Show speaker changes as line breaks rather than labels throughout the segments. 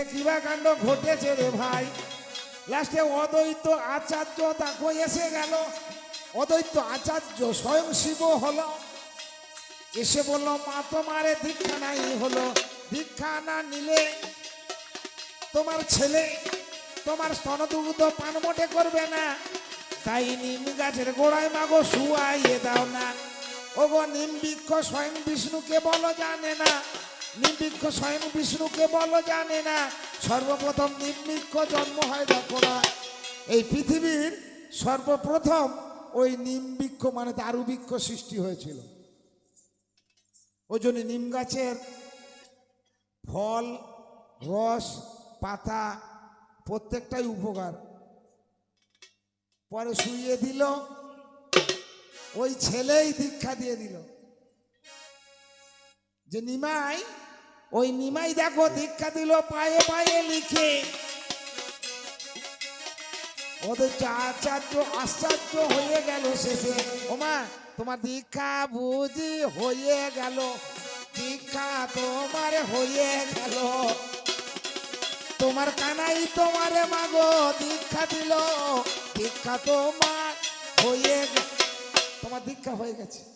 এ কাণ্ড ঘটেছে রে ভাই। লাস্টে অদ্বৈত আচার্য দেখো এসে গেল। অদ্বৈত আচার্য স্বয়ং শিব হলো। এসে বলল, মা, তোমারে দীক্ষা নাই হলো। দীক্ষা না নিলে তোমার ছেলে, তোমার স্তনদুগ্ধ পান মোটে করবে না। তাই নিম গাছের গোড়ায় মাগো শুয়াইয়ে দাও না। ওগো নিম বৃক্ষ স্বয়ং বিষ্ণুকে বলো জানে না। নিম বৃক্ষ স্বয়ং বিষ্ণুকে বলো জানে না। সর্বপ্রথম নিম জন্ম হয় দেখো এই পৃথিবীর সর্বপ্রথম ওই নিম বৃক্ষ মানে দারু বৃক্ষ সৃষ্টি হয়েছিল। ওই জন্য নিম গাছের ফল, রস, পাতা প্রত্যেকটাই উপকার। পরে শুইয়ে দিল, ওই ছেলেই দীক্ষা দিয়ে দিল। যে নিমাই ওই নিমাই দেখো, দীক্ষা দিল, পায়ে পায়ে লিখে। ওদের আচার্য আশ্চর্য হয়ে গেল শেষে। ওমা, তোমার দীক্ষা বুঝি হয়ে গেল, দীক্ষা তোমার হয়ে গেল। তোমার কানাই তোমারে মাগো দীক্ষা দিল, দীক্ষা তোমার হয়ে গে- তোমার দীক্ষা হয়ে গেছে।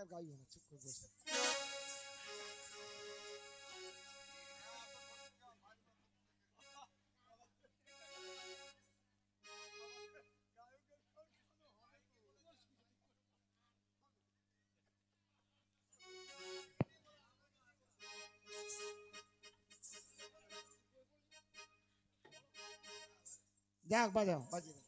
আর গাইব না চুপ করে বসে যাক বাজাও বাজিয়ে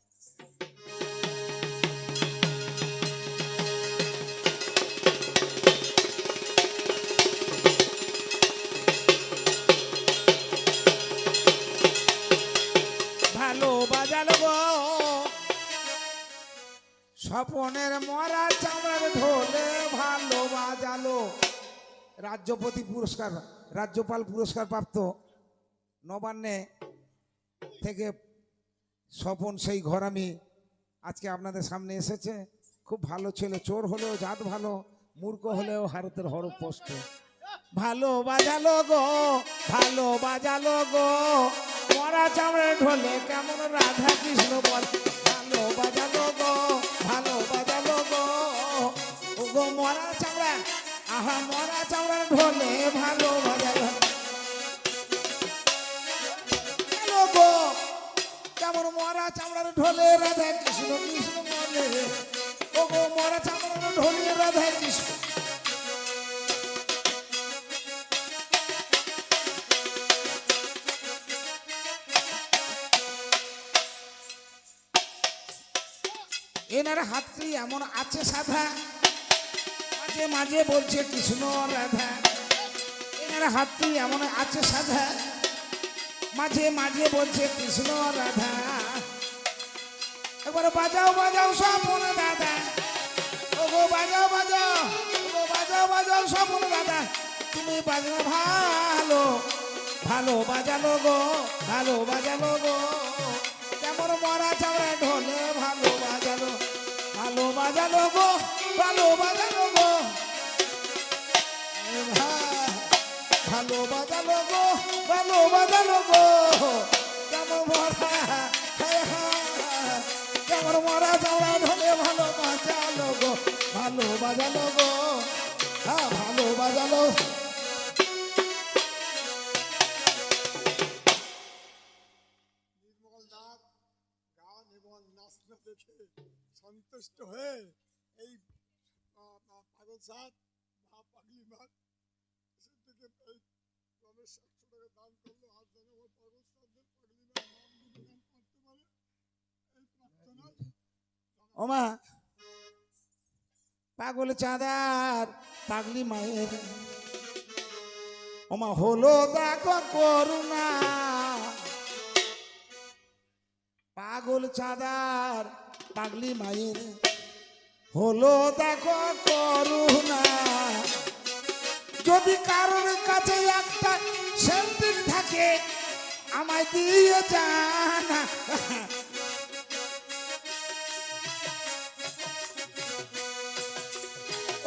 স্বপনের মরা চামড়ার ঢোলে ভালো বাজালো রাজ্যপতি পুরস্কার, রাজ্যপাল পুরস্কার প্রাপ্ত নবান্নে থেকে স্বপন সেই ঘর আমি আজকে আপনাদের সামনে এসেছে। খুব ভালো ছেলে, চোর হলেও জাত ভালো, মূর্খ হলেও হারতের হরফ পোস্ট ভালো বাজালো গো, ভালো বাজালো গো, মরা চামড়ে ঢোলে কেমন রাধা কৃষ্ণ বল। গো মরা চামড়া আহা, মরা চামড়া ঢোলে ভালো ভালো গো? কেমন মরা চামড়ার ঢোলে রাধা কৃষ্ণ কৃষ্ণ বলে। ও গো মরা চামড়ার ঢোলে রাধা কৃষ্ণ। এনার হাতটি এমন আছে সাধা। মাঝে মাঝে বলছে, কৃষ্ণ রাধা, এনার হাতটি এমন আছে সাধা। মাঝে মাঝে বলছে, কৃষ্ণ রাধা, একবার বাজাও বাজাও স্বপন দাদা। ও গো বাজাও বাজাও ও গো বাজাও বাজাও স্বপন দাদা। তুমি বাজাও ভালো ভালো বাজালো গো, ভালো বাজালো গো। কেমন মরা চামড়া ঢোলে, ভালো বাজালো ভালো বাজালো গো। ভালো গো। এ ভাই, ভালো বাজালো গো ভালো গো। কেমন মরা হায় হায়, কেমন মরা চামড়া ঢোলে ভালো গো ভালো গো। হ্যাঁ ভালো বাজালো
নির্মল নাথ গান এবং নাচনা দেখে সন্তুষ্ট হয়ে এই সাত মা পাগলি মাত সে থেকে এই রমেশ একশো টাকা দান করল আর যেন পাগলি নাম করতে পারে এই প্রার্থনা
ওমা পাগল চাঁদার পাগলি মায়ের। ওমা হলো দেখো করুণা। পাগল চাঁদার পাগলি মায়ের। হলো দেখো করুণা। যদি কারোর কাছে একটা সেন্টিন থাকে, আমায় দিয়ে জানা।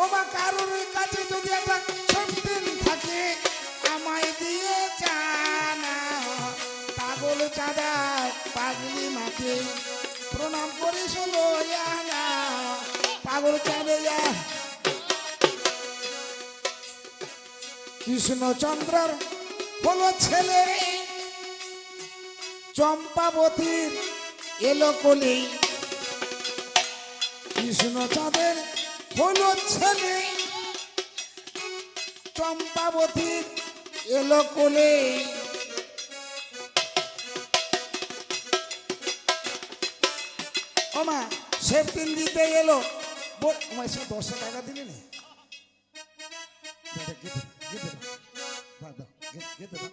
ও বা কারোর কাছে যদি একটা থাকে, আমায় দিয়ে পাগলি মাকে, প্রণাম করিস পাগল চাঁদে যা। কৃষ্ণচন্দ্রের হলো ছেলে। চম্পাবতীর এলো কলি। কৃষ্ণচাঁদের হলো ছেলে। চম্পাবতীর এলো কোলে। ওমা সেফটিন দিতে এলো। বল ওমা সে দশটা টাকা দিলি না গেতে গেতে দাও,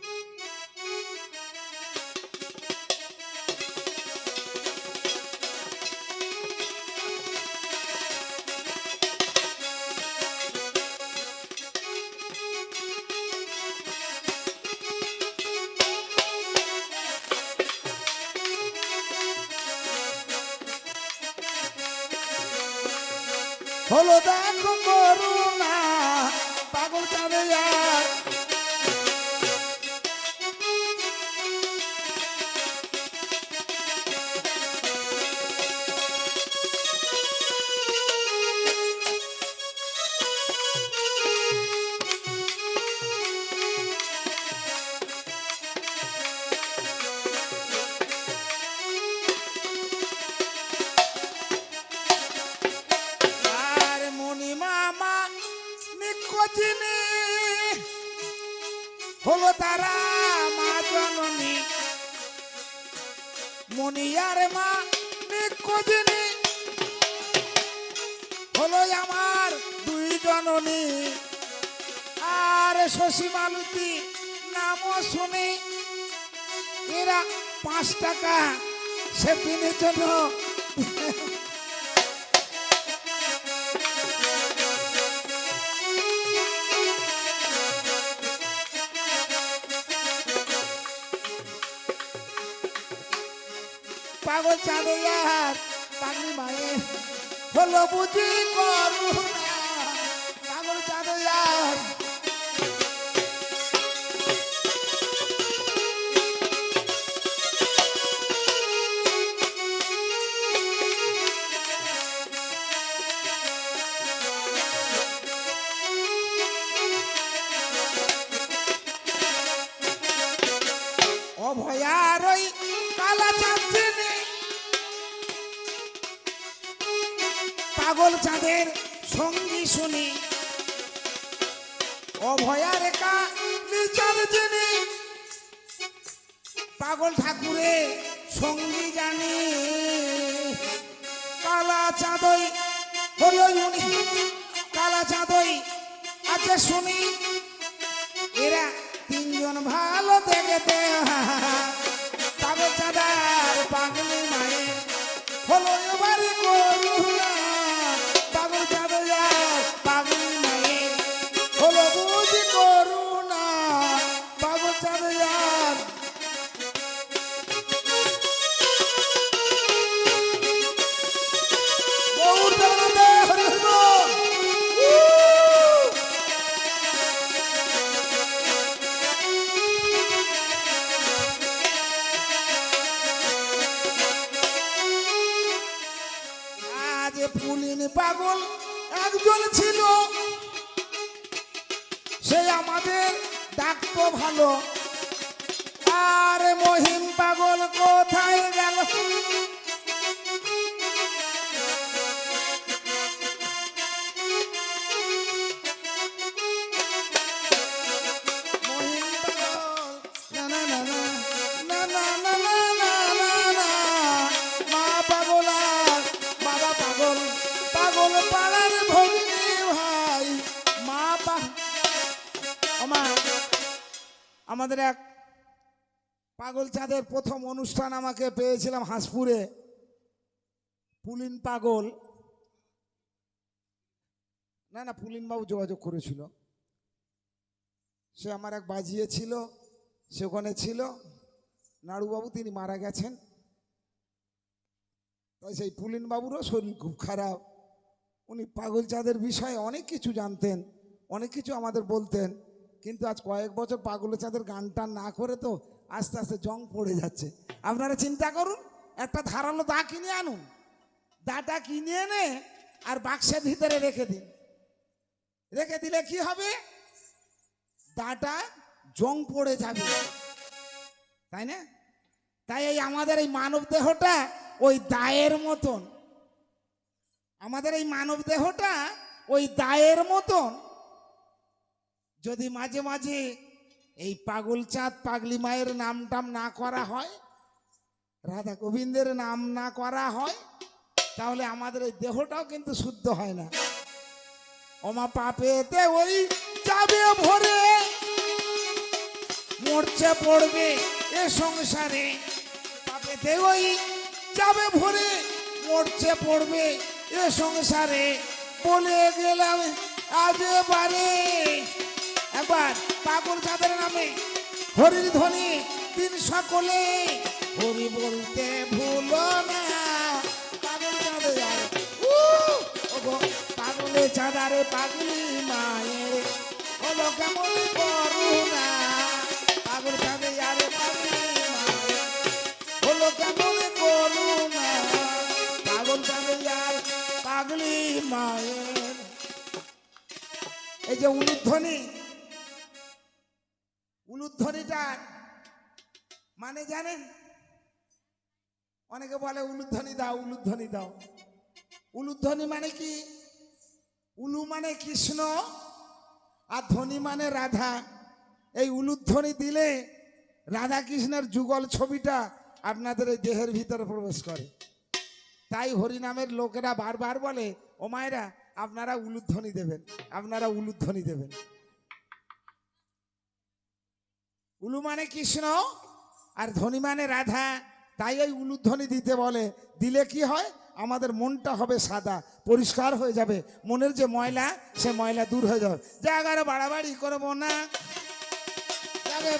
নিকোজিনি হলো তারা মা জননী। মণিয়ার মা নিকোজিনি হলো আমার দুই জননী। আর শশী মালতী নামও শুনি। এরা পাঁচ টাকা সে দিনের জন্য পাগল চাঁদে পাগলি মায়ে। হলো বুঝি করুণা পাগল চাঁদে আমাদের এক পাগল চাঁদের প্রথম অনুষ্ঠান আমাকে পেয়েছিলাম হাঁসপুরে। পুলিন পাগল। না না পুলিন বাবু যোগাযোগ করেছিল। সে আমার এক বাজিয়েছিল সে ওখানে ছিল। নাড়ুবাবু তিনি মারা গেছেন। তাই সেই পুলিন বাবুরও শরীর খুব খারাপ। উনি পাগল চাঁদের বিষয়ে অনেক কিছু জানতেন, অনেক কিছু আমাদের বলতেন। কিন্তু আজ কয়েক বছর পাগল চাঁদের গানটা না করে তো আস্তে আস্তে জং পড়ে যাচ্ছে। আপনারা চিন্তা করুন, একটা ধারালো দা কিনে আনুন। দাটা কিনে এনে আর বাক্সের ভিতরে রেখে দিন। রেখে দিলে কি হবে? দাটা জং পড়ে যাবে। তাই না? তাই এই আমাদের এই মানব দেহটা ওই দায়ের মতন। আমাদের এই মানব দেহটা ওই দায়ের মতন যদি মাঝে মাঝে এই পাগল চাঁদ পাগলি মায়ের নাম টাম না করা হয়, রাধা গোবিন্দের নাম না করা হয়, তাহলে আমাদের এই দেহটাও কিন্তু শুদ্ধ হয় না। ওমা পাপেতে ওই যাবে ভরে, মরছে পড়বে এ সংসারে। পাপেতে ওই যাবে ভরে, মরছে পড়বে এ সংসারে। বলে গেলাম, আজ বারে হরির ধ্বনি দিন সকলে হরি বলতে ভুলো না। পাগল চাঁদে পাগলে চাঁদারে পাগলি মায়ের। হলো কেমন করুণা। পাগল চাঁদে আরে পাগলি মায়ের। হলো কেমন করুণা। পাগল চাঁদে আর পাগলি মায়ের। এই যে উলুধ্বনি উলুধ্বনিটা মানে জানেন? অনেকে বলে উলুধ্বনি দাও উলুধ্বনি দাও। উলুধ্বনি মানে কি? উলু মানে কৃষ্ণ আর ধ্বনি মানে রাধা। এই উলুধ্বনি দিলে রাধা কৃষ্ণের যুগল ছবিটা আপনাদের এই দেহের ভিতরে প্রবেশ করে। তাই হরিনামের লোকেরা বারবার বলে, ও মায়েরা, আপনারা উলুধ্বনি দেবেন, আপনারা উলুধ্বনি দেবেন। উলু মানে কৃষ্ণ আর ধ্বনি মানে রাধা। তাই ওই উলুধ্বনি দিতে বলে। দিলে কি হয়? আমাদের মনটা হবে সাদা, পরিষ্কার হয়ে যাবে। মনের যে ময়লা, সে ময়লা দূর হয়ে যাবে। জায়গার বাড়াবাড়ি করব না।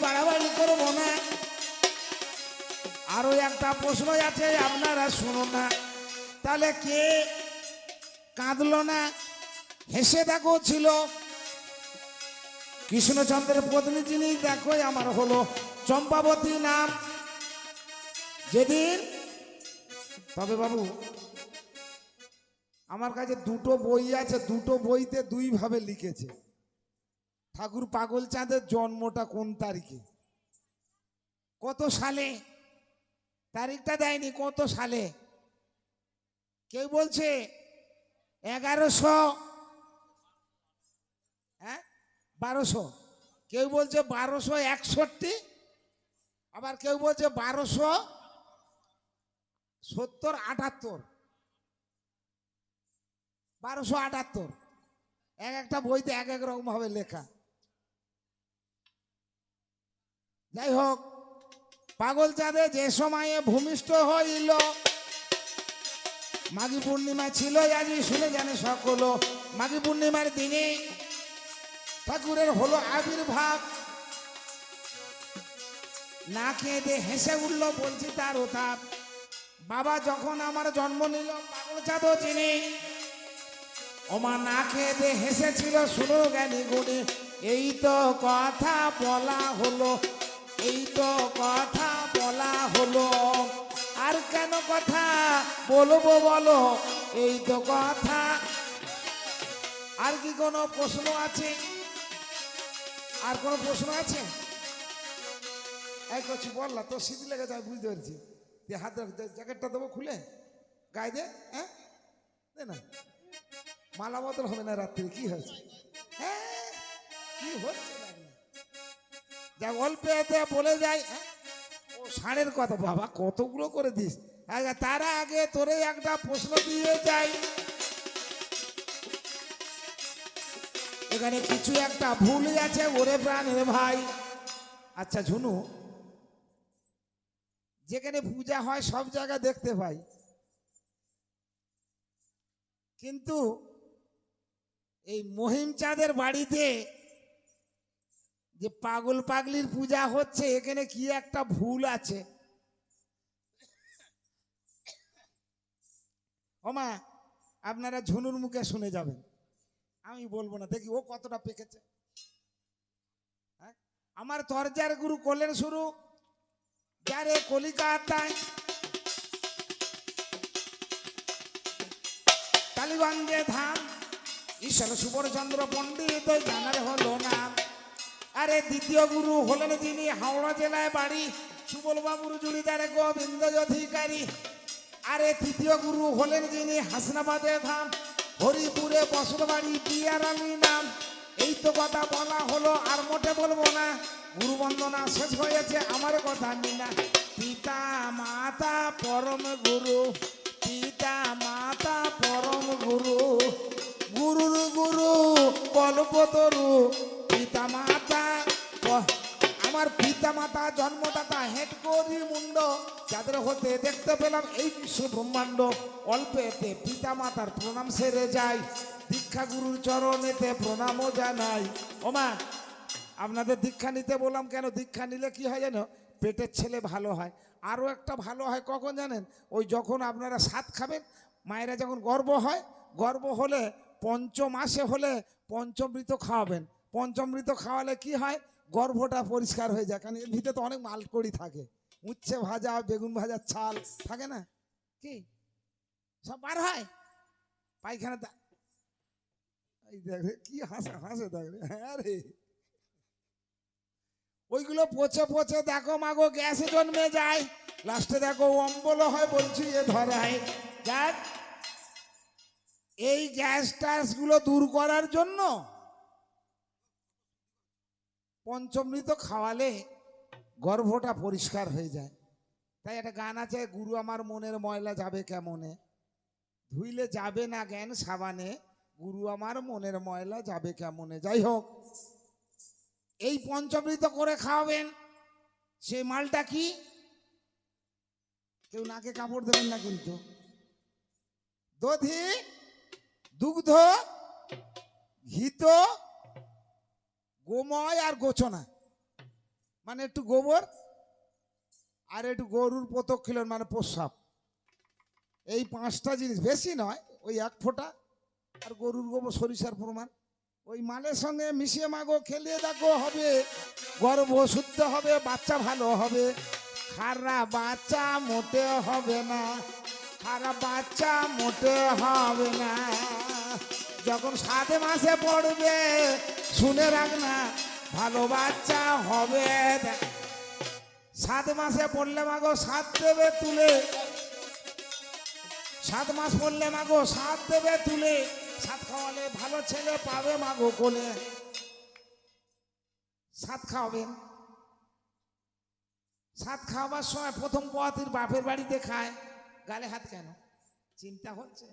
বাড়াবাড়ি করব না। আরও একটা প্রশ্ন আছে, আপনারা শুনুন না। তাহলে কে কাঁদল না? হেসে দেখো ছিল। কৃষ্ণচন্দ্রের পত্নী যিনি দেখো, আমার হলো চম্পাবতী নাম। যেদিন, তবে বাবু, আমার কাছে দুটো বই আছে, দুটো বইতে দুই ভাবে লিখেছে। ঠাকুর পাগল চাঁদের জন্মটা কোন তারিখে? কত সালে? তারিখটা দেয়নি, কত সালে? কেউ বলছে, এগারোশো বারোশো। কেউ বলছে বারোশো একষট্টি, আবার কেউ বলছে বারোশো সত্তর আটাত্তর। বারোশো আটাত্তর। এক একটা বইতে এক এক রকম ভাবে লেখা। যাই হোক, পাগল চাঁদে যে সময়ে ভূমিষ্ঠ হইল, মাঘী পূর্ণিমা ছিল আজি, শুনে জানে সকল। মাঘী পূর্ণিমার দিনে ঠাকুরের হলো আবির্ভাব। না খেয়ে হেসে উঠল বলছি তার ওতাপ বাবা যখন আমার জন্ম নিল পাগল চাঁদও চিনি ওমা না খেয়ে হেসেছিল, শুনো জ্ঞানী গুণী, এই তো কথা বলা হলো, এই তো কথা বলা হলো। আর কেন কথা বলব বলো? এই তো কথা। আর কি কোনো প্রশ্ন আছে? আর কোনো প্রশ্ন আছে? এক করছি বললা তো শীত লেগে যায়, বুঝতে পারছি। যে হাত জ্যাকেটটা দেবো খুলে। গায়ে দে হ্যাঁ? দে না। মালা বদল হবে না রাত্রি, কি হয়েছে? হ্যাঁ? কি হচ্ছে যা অল্প বলে যায় হ্যাঁ? ও ষাঁড়ের কথা, বাবা, কতগুলো করে দিস। আগে তারা আগে তোরে একটা প্রশ্ন দিয়ে যাই। এখানে কিছু একটা ভুল গেছে, ওরে প্রাণের ভাই। আচ্ছা ঝুনু, যেখানে পূজা হয় সব জায়গায় দেখতে পাই। কিন্তু এই মহিম চাঁদের বাড়িতে যে পাগল পাগলির পূজা হচ্ছে, এখানে কি একটা ভুল আছে? ওমা, আপনারা ঝুনুর মুখে শুনে যাবেন। আমি বলব না, দেখি ও কতটা পেকেছে। হ্যাঁ? আমার তরজার গুরু করলেন শুরু। যারে কলিকাতায় কালীগঞ্জে ধাম ঈশ্বর সুবরচন্দ্র পণ্ডিত, জানার হলো না। আরে দ্বিতীয় গুরু হলেন যিনি হাওড়া জেলায় বাড়ি সুবল বাবুর জুড়িদারে গোবিন্দ অধিকারী। আরে তৃতীয় গুরু হলেন যিনি হাসনাবাদে ধাম হরিপুরে বসত বাড়ি পিয়ার আলী নাম। এই তো কথা বলা হলো, আর মোটে বলব না। গুরু বন্দনা শেষ হয়েছে, আমার কথা নিনা। পিতা মাতা পরম গুরু, পিতা মাতা পরম গুরু। গুরুর গুরু কল্পতরু পিতা মাতা আমার পিতা মাতা জন্মদাতা হেড করি মুন্ড, যাদের হতে দেখতে পেলাম এই বিশ্ব ব্রহ্মাণ্ড। অল্পেতে পিতা মাতার প্রণাম সেরে যায় দীক্ষা গুরুর চরণেতে প্রণামও জানাই। ওমা আপনাদের দীক্ষা নিতে বললাম কেন? দীক্ষা নিলে কি হয় জানো? পেটের ছেলে ভালো হয়। আরও একটা ভালো হয় কখন জানেন? ওই যখন আপনারা সাত খাবেন, মায়েরা যখন গর্ব হয়, গর্ব হলে পঞ্চমাসে হলে পঞ্চমৃত খাওয়াবেন। পঞ্চমৃত খাওয়ালে কি হয়? গর্ভটা পরিষ্কার হয়ে যায়, কারণ এর ভিতরে তো অনেক মালকড়ি থাকে। উচ্ছে ভাজা, বেগুন ভাজা ছাল থাকে না? কি? সব বার হয়? পায়খানা দেখ কি হাসে হাসে দেখ হ্যাঁ রে। ওইগুলো পচে পচে দেখো মাগো গ্যাসে জন্মে যায়। লাস্টে দেখো অম্বল হয় বলছি এ ধরায়। যাক এই গ্যাস ট্যাসগুলো দূর করার জন্য পঞ্চমৃত খাওয়ালে গর্ভটা পরিষ্কার হয়ে যায়। তাই একটা গান আছে, গুরু আমার মনের ময়লা যাবে কেমনে? ধুইলে যাবে না জ্ঞান সাবানে, গুরু আমার মনের ময়লা যাবে কেমনে? যাই হোক, এই পঞ্চমৃত করে খাওয়াবেন সেই মালটা কি? কেউ নাকে কাপড় দেবেন না কিন্তু। দধি, দুগ্ধ, ঘিত গোময় আর গোচনা মানে একটু গোবর আর একটু গরুর পোতক খিলেন মানে প্রস্রাব। এই পাঁচটা জিনিস, বেশি নয়, ওই এক ফোঁটা আর গরুর গোবর, সরিষার প্রমাণ। ওই মালের সঙ্গে মিশিয়ে মাগো, খেলিয়ে দেখো হবে গর্ভ শুদ্ধ হবে, বাচ্চা ভালো হবে। খারাপ বাচ্চা মোটে হবে না খারাপ বাচ্চা মোটে হবে না। যখন সাত মাসে পড়বে শুনে রাখ না, ভালো বাচ্চা হবে। সাত মাসে পড়লে মাগো সাত দেবে তুলে। সাত মাস পড়লে মাগো সাত দেবে তুলে। সাত খাওয়ালে ভালো ছেলে পাবে মাগো কোলে। সাত খাওয়াবেন। সাত খাওয়াবার সময় প্রথম পথির বাপের বাড়িতে খায়। গালে হাত কেন? চিন্তা হচ্ছে?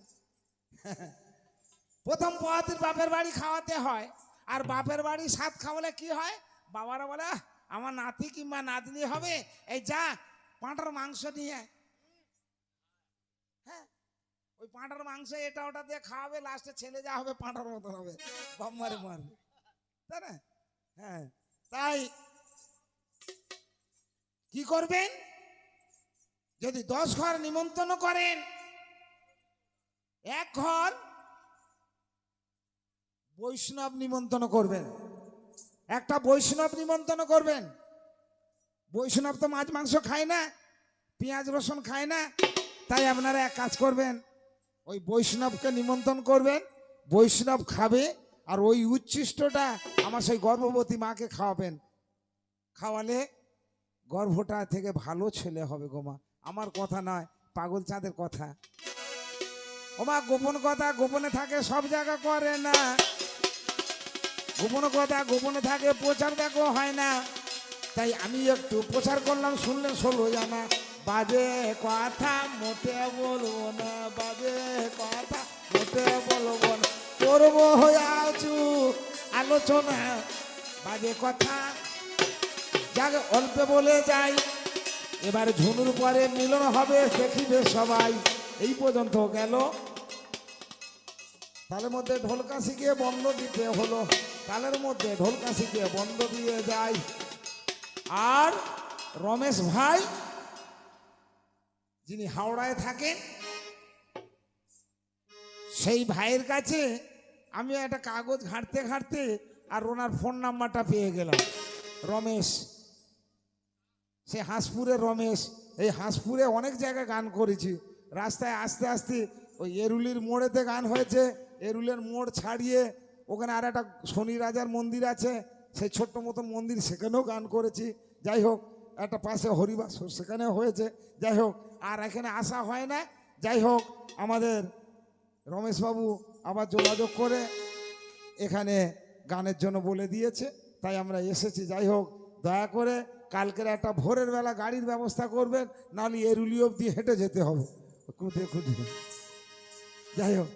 প্রথম পথির বাপের বাড়ি খাওয়াতে হয়। আর বাপের বাড়ি সাত খাওয়ালে কি হয়? বাবারা বলে আমার নাতি কিংবা নাতনি হবে, এই যা, পাঁটার মাংস নিয়ে আয়।" হ্যাঁ ওই পাঁটার মাংস এটা ওটা দিয়ে খাওয়াবে লাস্টে ছেলে যা হবে, পাঁটার মতন হবে। বাপ মারে মারবে তাই না? হ্যাঁ তাই কি করবেন? যদি দশ ঘর নিমন্ত্রণ করেন, এক ঘর বৈষ্ণব নিমন্ত্রণ করবেন। একটা বৈষ্ণব নিমন্ত্রণ করবেন। বৈষ্ণব তো মাছ, মাংস খায় না, পেঁয়াজ, রসুন খায় না, তাই আপনারা এক কাজ করবেন, ওই বৈষ্ণবকে নিমন্ত্রণ করবেন, বৈষ্ণব খাবে, আর ওই উচ্ছিষ্টটা আমার সেই গর্ভবতী মাকে খাওয়াবেন। খাওয়ালে গর্ভটা থেকে ভালো ছেলে হবে গোমা আমার কথা নয়, পাগল চাঁদের কথা। ওমা গোপন কথা, গোপনে থাকে, সব জায়গা করে না। গোপন কথা, গোপনে থাকে, প্রচার দেখো, হয় না। তাই আমি একটু প্রচার করলাম, শুনলেন ষোলো জানা বাজে কথা, মোটে বলব না, বাজে কথা, মোটে বলব না। করব আছু, আলোচনা, বাজে কথা। যাকে, অল্পে বলে যাই। এবার ঝুনুর পরে মিলন হবে, দেখিবে সবাই। এই পর্যন্ত গেল। তালের মধ্যে ঢোলকা শিখিয়ে বন্ধ দিতে হলো। তালের মধ্যে ঢোলকা শিখিয়ে বন্ধ দিয়ে যায়। আর রমেশ ভাই, যিনি হাওড়ায় থাকেন, সেই ভাইয়ের কাছে আমি একটা কাগজ ঘাঁটতে ঘাঁটতে আর ওনার ফোন নাম্বারটা পেয়ে গেলাম। রমেশ, সে হাঁসপুরে রমেশ, এই হাঁসপুরে অনেক জায়গায় গান করেছি। রাস্তায় আস্তে আস্তে ওই এরুলির মোড়েতে গান হয়েছে, এরুলের মোড় ছাড়িয়ে ওখানে আর একটা শনি রাজার মন্দির আছে, সেই ছোট্ট মতো মন্দির সেখানেও গান করেছি। যাই হোক, একটা পাশে হরিবাস সেখানেও হয়েছে। যাই হোক, আর এখানে আসা হয় না। যাই হোক, আমাদের রমেশবাবু আবার যোগাযোগ করে এখানে গানের জন্য বলে দিয়েছে। তাই আমরা এসেছি। যাই হোক, দয়া করে কালকের একটা ভোরের বেলা গাড়ির ব্যবস্থা করবেন, নাহলে এরুলি অবধি হেঁটে যেতে হবে। খুঁজে খুঁজে। যাই হোক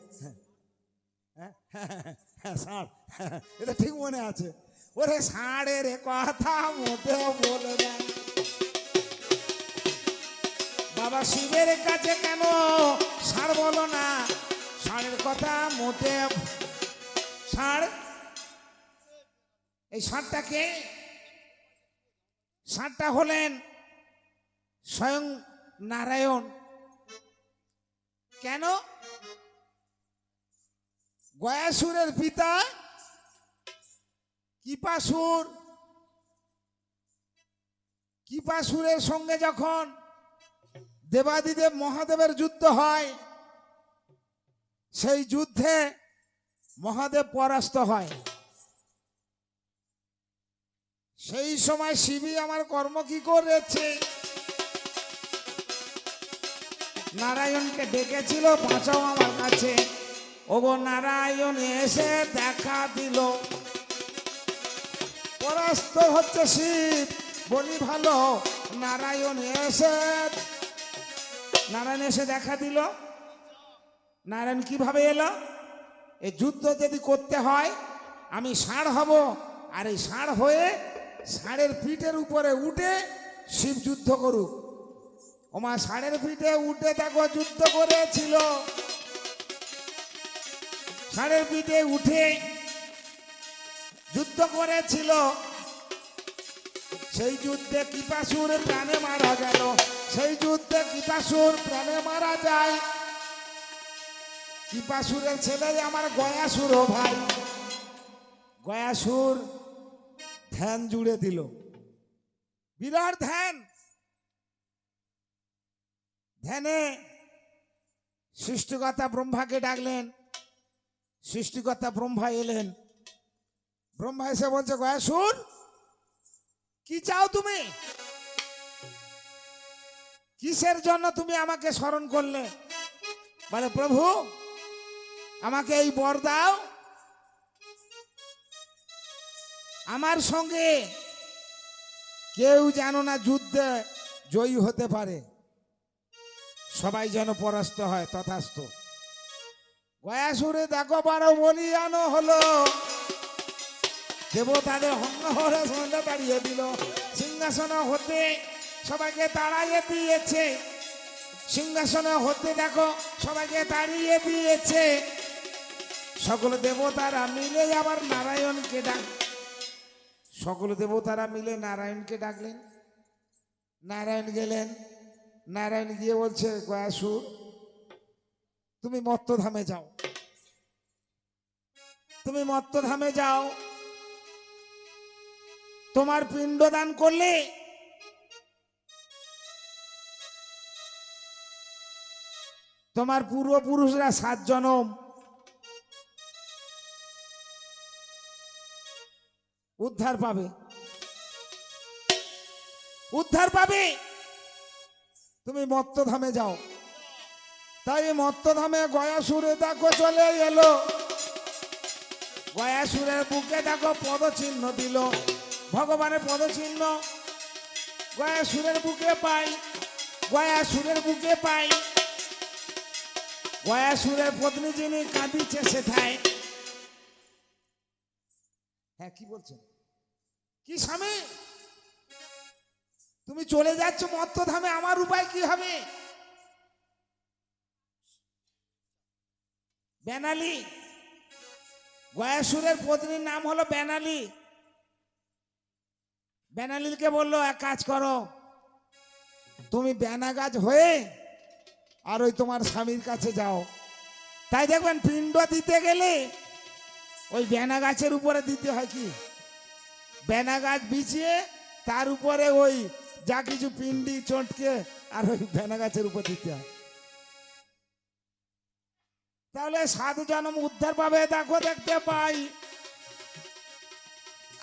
হ্যাঁ হ্যাঁ হ্যাঁ। হ্যাঁ, ষাঁড় হ্যাঁ, এটা ঠিক মনে আছে। ওরে ষাঁড়ের কথা মোটেও বলে না। বাবা শিবের কাছে কেন ষাঁড় বলো না? ষাঁড়ের কথা মোটে ষাঁড় এই ষাঁড়টা কে? ষাঁড়টা হলেন স্বয়ং নারায়ণ। কেন? গয়াসুরের পিতা? কিপাসুর। কিপাসুরের সঙ্গে যখন দেবাদিদেব মহাদেবের যুদ্ধ হয়, সেই যুদ্ধে মহাদেব পরাস্ত হয়। সেই সময় শিবী আমার কর্ম কি করেছে? নারায়ণকে ডেকেছিল বাঁচাও আমার কাছে। ওগো নারায়ণ এসে দেখা দিল। পরাস্ত হচ্ছে শিব, বলি ভালো, নারায়ণ এসে নারায়ণ এসে দেখা দিল। নারায়ণ কীভাবে এলো? এই যুদ্ধ যদি করতে হয়, আমি ষাঁড় হব। আর এই ষাঁড় হয়ে ষাঁড়ের পিঠের উপরে উঠে শিব যুদ্ধ করুক। ওমা ষাঁড়ের পিঠে উঠে দেখো যুদ্ধ করেছিল। ষাঁড়ের পিঠে উঠে যুদ্ধ করেছিল। সেই যুদ্ধে কৃপাসুর প্রাণে মারা গেল। সেই যুদ্ধে কৃপাসুর প্রাণে মারা যায়। কৃপাসুরের ছেলে আমার গয়াসুর ও ভাই। গয়াসুর ধ্যান জুড়ে দিল। বিরাট ধ্যান। ধ্যানে সৃষ্টিকর্তা ব্রহ্মাকে ডাকলেন সৃষ্টিকর্তা ব্রহ্মা এলেন। ব্রহ্মা এসে বলছে, গয়া, শুন, কি চাও তুমি? কিসের জন্য তুমি আমাকে স্মরণ করলে? বলে, প্রভু, আমাকে এই বর দাও। আমার সঙ্গে কেউ যেন না যুদ্ধে জয়ী হতে পারে। সবাই যেন পরাস্ত হয়, তথাস্ত। গয়াসুরে দেখো বারো বলিয়ানো হলো। দেবতাদের হঙ্গহরে সন্ধ্যা দাঁড়িয়ে দিল। সিংহাসন হতে সবাইকে তাড়াইয়ে দিয়েছে। সিংহাসনে হতে দেখো সবাইকে তাড়িয়ে দিয়েছে। সকল দেবতারা মিলে আবার নারায়ণকে ডাক সকল দেবতারা মিলে নারায়ণকে ডাকলেন। নারায়ণ গেলেন। নারায়ণ গিয়ে বলছে, গয়াসুর তুমি মত্তধামে যাও। তুমি মত্তধামে যাও। তোমার পিণ্ডদান করলে তোমার পূর্বপুরুষরা সাত জনম উদ্ধার পাবে। উদ্ধার পাবে। তুমি মত্তধামে যাও। তাই মত্তধামে গয়াসুরে দেখো চলে এলো। গয়াসুরের বুকে দেখো পদচিহ্ন দিল। ভগবানের পদচিহ্ন। গয়া সুরের বুকে পাই। গয়া সুরের বুকে পাই। গয়াসুরের পত্নী যিনি কাঁদিছে সেথায়। হ্যাঁ কি বলছেন? কি স্বামী? তুমি চলে যাচ্ছ মত্তধামে আমার উপায় কি হবে? বেনালি। গয়াসুরের পত্নীর নাম হলো বেনালি। বেনালিকে বলল, এক কাজ করো, তুমি বেনা গাছ হয়ে আর ওই তোমার স্বামীর কাছে যাও। তাই দেখবেন পিণ্ড দিতে গেলে ওই বেনা গাছের উপরে দিতে হয় কি? বেনা গাছ বিছিয়ে তার উপরে ওই যা কিছু পিন্ডি চটকে আর ওই বেনা গাছের উপর দিতে হয়। তাহলে সাধু জনম উদ্ধার পাবে, দেখো দেখতে পাই।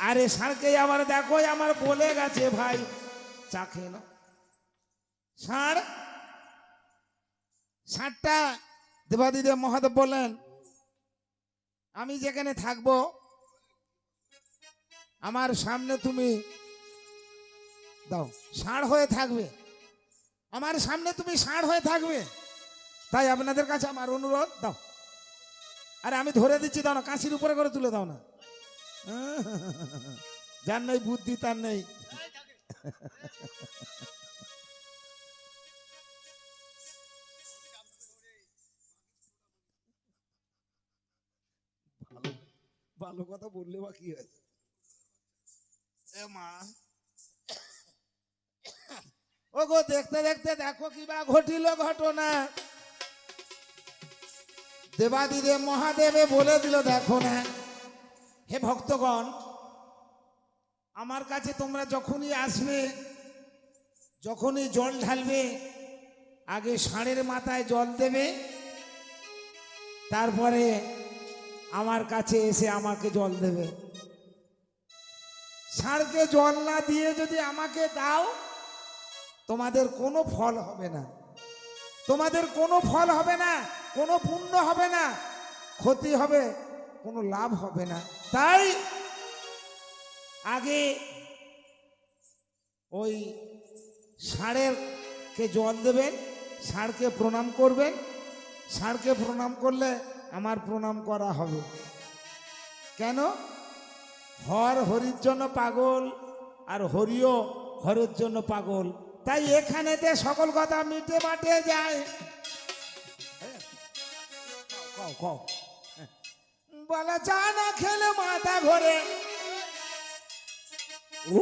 আরে ষাঁড়কে আবার দেখো, আমার বলে গেছে ভাই, চা খেয়ে নাও। ষাঁড় ষাঁড়টা দেবাদিদেব মহাদেব বললেন, আমি যেখানে থাকব, আমার সামনে তুমি দাও ষাঁড় হয়ে থাকবে। আমার সামনে তুমি ষাঁড় হয়ে থাকবে। তাই আপনাদের কাছে আমার অনুরোধ দাও। আরে আমি ধরে দিচ্ছি দাও না কাঁচির উপরে করে তুলে দাও না। যার নেই বুদ্ধি তার নেই। ভালো কথা বললে বা কি এ মা। ও গো দেখতে দেখতে দেখো কি বা ঘটিল ঘটনা। দেবাদিদেব মহাদেবে বলে দিল, দেখো না। হে ভক্তগণ, আমার কাছে তোমরা যখনই আসবে, যখনই জল ঢালবে, আগে ষাঁড়ের মাথায় জল দেবে, তারপরে আমার কাছে এসে আমাকে জল দেবে। ষাঁড়কে জল না দিয়ে যদি আমাকে দাও, তোমাদের কোনো ফল হবে না। তোমাদের কোনো ফল হবে না। কোনো পুণ্য হবে না, ক্ষতি হবে, কোনো লাভ হবে না। তাই আগে ওই ষাঁড়ের কে জল দেবেন ষাঁড়কে প্রণাম করবেন। ষাঁড়কে প্রণাম করলে আমার প্রণাম করা হবে। কেন? হর হরির জন্য পাগল আর হরিও হরের জন্য পাগল। তাই এখানেতে সকল কথা মিটে মাটে যায়। কও, কও। বলা চা না খেলে মাথা ঘোরে